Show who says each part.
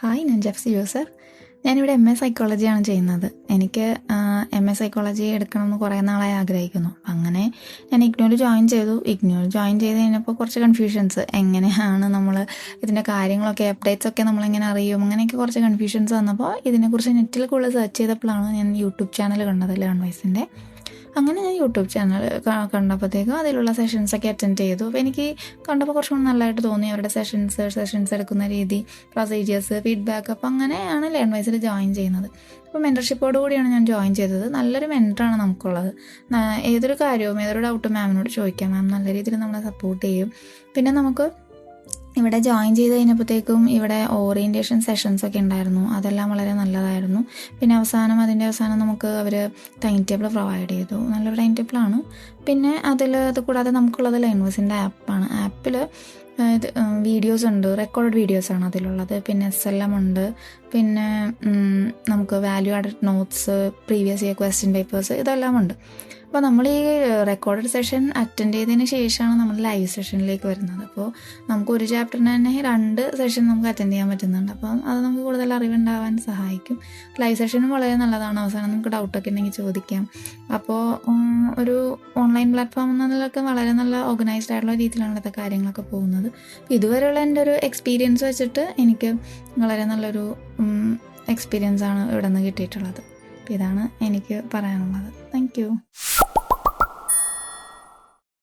Speaker 1: Hi ഞാൻ Jefsy Joseph. ഞാനിവിടെ M A സൈക്കോളജിയാണ് ചെയ്യുന്നത്. എനിക്ക് എം എ സൈക്കോളജി എടുക്കണമെന്ന് കുറേ നാളായി ആഗ്രഹിക്കുന്നു. അങ്ങനെ ഞാൻ ഇഗ്നോയിൽ ജോയിൻ ചെയ്തു. ഇഗ്നോയിൽ ജോയിൻ ചെയ്ത് കഴിഞ്ഞപ്പോൾ കുറച്ച് കൺഫ്യൂഷൻസ് എങ്ങനെയാണ് നമ്മൾ ഇതിന്റെ കാര്യങ്ങളൊക്കെ അപ്ഡേറ്റ്സ് ഒക്കെ നമ്മളെങ്ങനെ അറിയും? അങ്ങനെയൊക്കെ കുറച്ച് കൺഫ്യൂഷൻസ് വന്നപ്പോൾ ഇതിനെക്കുറിച്ച് നെറ്റിൽ കൂടുതൽ സെർച്ച് ചെയ്തപ്പോഴാണ് ഞാൻ യൂട്യൂബ് ചാനൽ കണ്ടത് ലേൺ വൈസിന്റെ അങ്ങനെ ഞാൻ യൂട്യൂബ് ചാനൽ കണ്ടപ്പോഴത്തേക്കും അതിലുള്ള സെഷൻസൊക്കെ അറ്റൻഡ് ചെയ്തു. അപ്പോൾ എനിക്ക് കണ്ടപ്പോൾ കുറച്ചുകൂടി നല്ലതായിട്ട് തോന്നി അവരുടെ സെഷൻസ് സെഷൻസ് എടുക്കുന്ന രീതി പ്രൊസീജിയേഴ്സ് ഫീഡ്ബാക്ക് അപ്പോൾ അങ്ങനെയാണ് ലേൺ വൈസിൽ ജോയിൻ ചെയ്യുന്നത്. അപ്പോൾ മെന്റർഷിപ്പോട് കൂടിയാണ് ഞാൻ ജോയിൻ ചെയ്തത്. നല്ലൊരു മെന്ററാണ് നമുക്കുള്ളത്. ഏതൊരു കാര്യവും ഏതൊരു ഡൗട്ടും മാമിനോട് ചോദിക്കാം. മാം നല്ല രീതിയിൽ നമ്മളെ സപ്പോർട്ട് ചെയ്യും. പിന്നെ നമുക്ക് ഇവിടെ ജോയിൻ ചെയ്ത് കഴിഞ്ഞപ്പോഴത്തേക്കും ഇവിടെ ഓറിയന്റേഷൻ സെഷൻസ് ഒക്കെ ഉണ്ടായിരുന്നു. അതെല്ലാം വളരെ നല്ലതായിരുന്നു. പിന്നെ അവസാനം അതിന്റെ അവസാനം നമുക്ക് അവർ ടൈം ടേബിൾ പ്രൊവൈഡ് ചെയ്തു. നല്ലൊരു ടൈം ടേബിളാണ് പിന്നെ അതിൽ അത് കൂടാതെ നമുക്കുള്ളത് ലൈൻവേഴ്സിന്റെ ആപ്പാണ് ആപ്പിൽ ഇത് വീഡിയോസ് ഉണ്ട്. റെക്കോർഡ് ആണ് അതിലുള്ളത്. പിന്നെ എസ് എൽ എം ഉണ്ട്. പിന്നെ നമുക്ക് value added notes previous year question papers ഇതെല്ലാം ഉണ്ട്. അപ്പോൾ നമ്മൾ ഈ റെക്കോർഡഡ് സെഷൻ അറ്റൻഡ് ചെയ്തതിന് ശേഷമാണ് നമ്മൾ ലൈവ് സെഷനിലേക്ക് വരുന്നത്. അപ്പോൾ നമുക്ക് ഒരു ചാപ്റ്ററിന് തന്നെ രണ്ട് സെഷൻ നമുക്ക് അറ്റൻഡ് ചെയ്യാൻ പറ്റുന്നുണ്ട്. അപ്പം അത് നമുക്ക് കൂടുതൽ അറിവുണ്ടാവാൻ സഹായിക്കും. ലൈവ് സെഷനും വളരെ നല്ലതാണ്. അവസാനം നമുക്ക് ഡൗട്ടൊക്കെ ഉണ്ടെങ്കിൽ ചോദിക്കാം. അപ്പോൾ ഒരു ഓൺലൈൻ പ്ലാറ്റ്ഫോം എന്നതിലൊക്കെ വളരെ നല്ല ഓർഗനൈസ്ഡ് ആയിട്ടുള്ള രീതിയിലാണ് ഇവിടുത്തെ കാര്യങ്ങളൊക്കെ പോകുന്നത്. ഇതുവരെയുള്ള എന്റെ ഒരു എക്സ്പീരിയൻസ് വെച്ചിട്ട് എനിക്ക് വളരെ നല്ലൊരു എക്സ്പീരിയൻസ് ആണ് ഇവിടെ നിന്ന് കിട്ടിയിട്ടുള്ളത് ഇതാണ് എനിക്ക് പറയാനുള്ളത്. you.